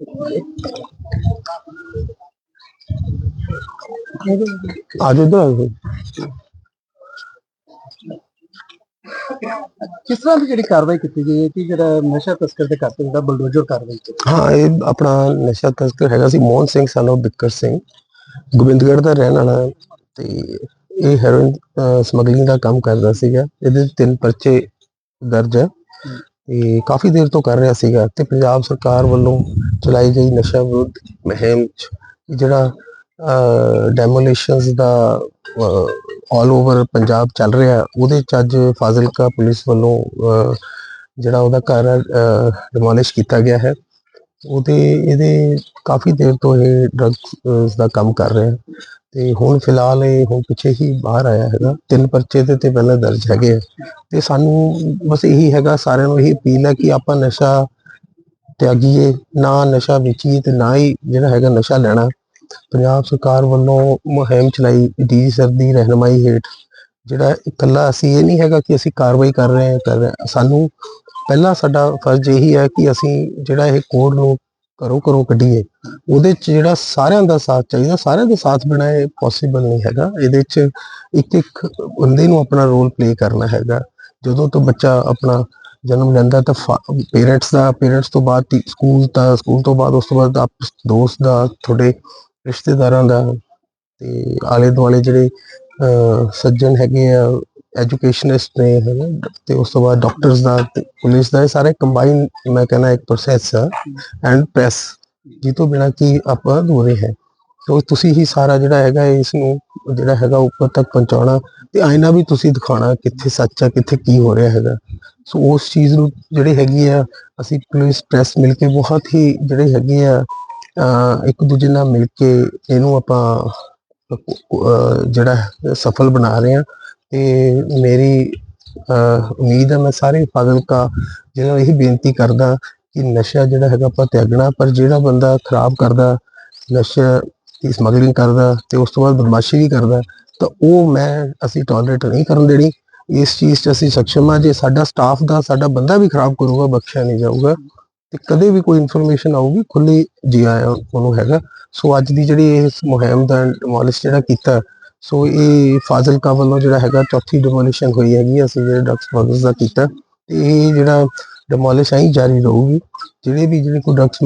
ਇੱਧਰ ਆਜੋ ਕਿਸ ਤਰ੍ਹਾਂ ਦੀ ਜਿਹੜੀ ਕਾਰਵਾਈ ਕੀਤੀ ਗਈ ਹੈ ਕਿ ਜਿਹੜਾ ਨਸ਼ਾ ਤਸਕਰ ਦੇ ਘਰ ਤੇ ਜਿਹੜਾ ਬਲਡੋਜ਼ਰ ਕਾਰਵਾਈ ਕੀਤੀ ਹਾਂ ਇਹ ਆਪਣਾ ਨਸ਼ਾ ਤਸਕਰ ਹੈਗਾ ਸੀ ਮੋਹਨ ਸਿੰਘ ਸਾਨੂੰ ਬਿੱਕਰ ਸਿੰਘ। ਗੋਬਿੰਦਗੜ੍ਹ ਦਾ ਰਹਿਣ ਵਾਲਾ ਹੈ ਤੇ ਇਹ ਹੈਰੋਇਨ ਸਮਗਲਿੰਗ ਦਾ ਕੰਮ ਕਰਦਾ ਸੀਗਾ। ਇਹਦੇ ਤਿੰਨ ਪਰਚੇ ਦਰਜ ਹੈ। ਤੇ ਕਾਫੀ ਦੇਰ ਤੋਂ ਕਰ ਰਿਹਾ ਸੀਗਾ ਤੇ ਪੰਜਾਬ ਸਰਕਾਰ ਵੱਲੋਂ ਚਲਾਈ ਗਈ ਨਸ਼ਾ ਵਿਰੁੱਧ ਮੁਹਿੰਮ 'ਚ ਜਿਹੜਾ ਡੈਮੋਲੀਸ਼ਨਸ ਦਾ ਆਲ ਓਵਰ ਪੰਜਾਬ ਚੱਲ ਰਿਹਾ, ਉਹਦੇ ਚ ਅੱਜ ਫਾਜ਼ਿਲਕਾ ਪੁਲਿਸ ਵੱਲੋਂ ਜਿਹੜਾ ਉਹਦਾ ਘਰ ਡਿਮੋਲਿਸ਼ ਕੀਤਾ ਗਿਆ ਹੈ। ਉਹਦੇ, ਇਹਦੇ ਕਾਫੀ ਦੇਰ ਤੋਂ ਇਹ ਡਰੱਗਸ ਦਾ ਕੰਮ ਕਰ ਰਿਹਾ ਤੇ ਹੁਣ ਫਿਲਹਾਲ ਇਹ ਹੁਣ ਪਿੱਛੇ ਹੀ ਬਾਹਰ ਆਇਆ ਹੈਗਾ। ਤਿੰਨ ਪਰਚੇ ਦੇ ਤੇ ਪਹਿਲਾਂ ਦਰਜ ਹੈਗੇ ਆ। ਤੇ ਸਾਨੂੰ ਬਸ ਇਹੀ ਹੈਗਾ, ਸਾਰਿਆਂ ਨੂੰ ਇਹੀ ਅਪੀਲ ਹੈ ਕਿ ਆਪਾਂ ਨਸ਼ਾ ਤਿਆਗੀਏ, ਨਾ ਨਸ਼ਾ ਵੇਚੀਏ ਤੇ ਨਾ ਹੀ ਜਿਹੜਾ ਹੈਗਾ ਨਸ਼ਾ ਲੈਣਾ। ਪੰਜਾਬ ਸਰਕਾਰ ਵੱਲੋਂ ਮੁਹਿੰਮ ਚਲਾਈ ਡੀ ਸਰ ਦੀ ਰਹਿਨਮਾਈ ਹੇਠ ਜਿਹੜਾ ਇਕੱਲਾ ਅਸੀਂ ਇਹ ਨਹੀਂ ਹੈਗਾ ਕਿ ਅਸੀਂ ਕਾਰਵਾਈ ਕਰ ਰਹੇ ਹਾਂ, ਕਰ ਰਹੇ ਹਾਂ। ਸਾਨੂੰ ਪਹਿਲਾ ਸਾਡਾ ਫਰਜ਼ ਇਹੀ ਹੈ ਕਿ ਅਸੀਂ ਜਿਹੜਾ ਇਹ ਕੋਡ ਨੂੰ ਘਰੋਂ ਕਰੋ ਕੱਢੀਏ ਉਹਦੇ ਚ ਜਿਹੜਾ ਸਾਰਿਆਂ ਦਾ ਸਾਥ ਚਾਹੀਦਾ ਸਾਰਿਆਂ ਦਾ ਸਾਥ ਬਿਨਾਂ ਇਹ ਪੋਸੀਬਲ ਨਹੀਂ ਹੈਗਾ। ਇਹਦੇ ਚ ਇੱਕ ਇੱਕ ਬੰਦੇ ਨੂੰ ਆਪਣਾ ਰੋਲ ਪਲੇ ਕਰਨਾ ਹੈਗਾ। ਜਦੋਂ ਤੋਂ ਬੱਚਾ ਆਪਣਾ ਜਨਮ ਲੈਂਦਾ ਤਾਂ ਪੇਰੈਂਟਸ ਦਾ ਪੇਰੈਂਟਸ ਤੋਂ ਬਾਅਦ ਸਕੂਲ ਦਾ ਸਕੂਲ ਤੋਂ ਬਾਅਦ ਉਸ ਤੋਂ ਬਾਅਦ ਆਪ ਦੋਸਤ ਦਾ ਤੁਹਾਡੇ ਰਿਸ਼ਤੇਦਾਰਾਂ ਦਾ ਤੇ ਆਲੇ ਦੁਆਲੇ ਜਿਹੜੇ ਅਹ, ਸੱਜਣ ਹੈਗੇ ਆ ਐਜੂਕੇਸ਼ਨਿਸਟ ਨੇ ਹੈਨਾ ਤੇ ਉਸ ਤੋਂ ਬਾਅਦ ਡਾਕਟਰਸ ਦਾ ਤੇ ਪੁਲਿਸ ਦਾ ਇਹ ਸਾਰੇ ਕੰਬਾਈਨ ਮੈਂ ਕਹਿੰਦਾ ਇੱਕ ਪ੍ਰੋਸੈਸ ਆ ਐਂਡ ਪ੍ਰੈਸ ਜੀ ਤੋਂ ਬਿਨਾ ਕੀ ਆਪਾਂ ਅਧੂਰੇ ਹੈ ਸੋ ਤੁਸੀਂ ਹੀ ਸਾਰਾ ਜਿਹੜਾ ਹੈਗਾ ਇਸ ਨੂੰ ਜਿਹੜਾ ਹੈਗਾ ਉੱਪਰ ਤੱਕ ਪਹੁੰਚਾਉਣਾ, ਤੇ ਆਇਨਾ ਵੀ ਤੁਸੀਂ ਦਿਖਾਉਣਾ ਕਿੱਥੇ ਸੱਚ ਆ, ਕਿੱਥੇ ਕੀ ਹੋ ਰਿਹਾ ਹੈਗਾ। ਸੋ ਉਸ ਚੀਜ਼ ਨੂੰ ਜਿਹੜੀ ਹੈਗੀ ਆ, ਅਸੀਂ ਪੁਲਿਸ ਪ੍ਰੈਸ ਮਿਲ ਕੇ ਬਹੁਤ ਹੀ ਜਿਹੜੇ ਹੈਗੇ ਆ ਇੱਕ ਦੂਜੇ ਨਾਲ ਮਿਲ ਕੇ ਇਹਨੂੰ ਆਪਾਂ ਜਿਹੜਾ ਸਫਲ ਬਣਾ ਰਹੇ ਆ। ਤੇ ਮੇਰੀ ਉਮੀਦ ਹੈ ਮੈਂ ਸਾਰੇ ਫਾਜ਼ਿਲਕਾ ਜਿਹਨਾਂ ਨੂੰ ਇਹ ਬੇਨਤੀ ਕਰਦਾ ਕਿ ਨਸ਼ਾ ਜਿਹੜਾ ਹੈਗਾ ਆਪਾਂ ਤਿਆਗਣਾ, ਪਰ ਜਿਹੜਾ ਬੰਦਾ ਖਰਾਬ ਕਰਦਾ, ਨਸ਼ਾ ਦੀ ਸਮਗਲਿੰਗ ਕਰਦਾ ਤੇ ਉਸ ਤੋਂ ਬਾਅਦ ਬਦਮਾਸ਼ੀ ਵੀ ਕਰਦਾ, ਤਾਂ ਉਹ ਮੈਂ, ਅਸੀਂ ਟੋਲਰੇਟ ਨਹੀਂ ਕਰਨ ਦੇਣੀ। ਇਸ ਚੀਜ਼ 'ਚ ਅਸੀਂ ਸક્ષਮ ਆ ਜੇ ਸਾਡਾ ਸਟਾਫ ਦਾ, ਸਾਡਾ ਬੰਦਾ ਵੀ ਖਰਾਬ ਕਰੂਗਾ, ਬਖਸ਼ਿਆ ਨਹੀਂ ਜਾਊਗਾ, ਤੇ ਕਦੇ ਵੀ ਕੋਈ ਇਨਫੋਰਮੇਸ਼ਨ ਆਊਗੀ ਖੁੱਲੀ ਜੀ ਆਇਆ ਉਹਨੂੰ ਹੈਗਾ। ਸੋ ਅੱਜ ਦੀ ਜਿਹੜੀ ਇਸ ਮੁਹਿੰਮ ਦਾ ਡਿਮੋਲਿਸ਼ ਜਿਹੜਾ ਕੀਤਾ ਸੋ ਇਹ ਫਾਜ਼ਿਲਕਾ ਵੱਲੋਂ ਜਿਹੜਾ ਹੈਗਾ ਚੌਥੀ ਡਿਮੋਲਿਸ਼ਨ ਹੋਈ ਹੈਗੀ ਅਸੀਂ ਜਿਹੜੇ ਡਰੱਗਸ ਸਮਗਲਰਸ ਦਾ ਕੀਤਾ। ਤੇ ਇਹ ਜਿਹੜਾ ਡਿਮੋਲਿਸ਼ ਆਈ ਜਾਰੀ ਰਹੂਗੀ। ਜਿਹੜੇ ਵੀ ਜਿਹੜੇ ਕੋਈ ਡਰੱਗਸ